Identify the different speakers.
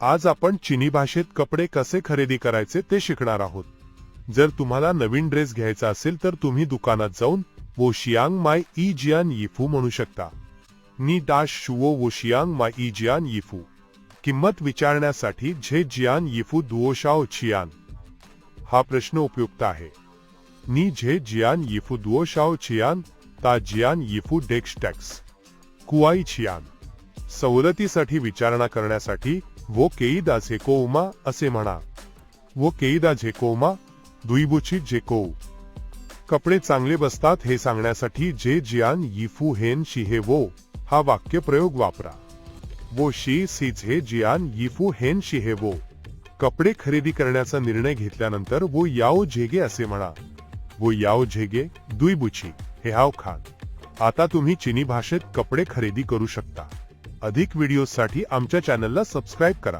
Speaker 1: आज आपण चिनी भाषेत कपडे कसे खरेदी करायचे ते शिकणार आहोत. जर तुम्हाला नवीन ड्रेस घ्यायचा असेल तर तुम्ही दुकानात जाऊन वोशियांग माय ई जियान यिफू म्हणू शकता. नी डाश शुओ वोशियांग माय ई जियान यिफू. किंमत विचारण्यासाठी झे जियान यिफू दुओशाओ छियान हा प्रश्न उपयुक्त आहे. नी झे जियान यिफू दुओशाओ छियान ता जियान यिफू डेक्स टॅक्स. कुआई छियान सवलतीसाठी विचारणा करण्यासाठी वो केईदा झेकोउमा असे म्हणा. वो केईदा झेकोउमा दुईबुची जेको कपडे चांगले बसतात हे सांगण्यासाठी जे जियान यिफू हेन शिहे वो हा वाक्यप्रयोग वापरा. वो शी सी झे जियान यिफू हेन शिहे वो. कपडे खरेदी करण्याचा निर्णय घेतल्यानंतर वो याओ झेगे असे म्हणा. वो याओ झेगे दुईबुची हे हाव खान. आता तुम्ही चिनी भाषेत कपडे खरेदी करू शकता. अधिक व्हिडिओसाठी आमच्या चॅनलला सबस्क्राईब करा.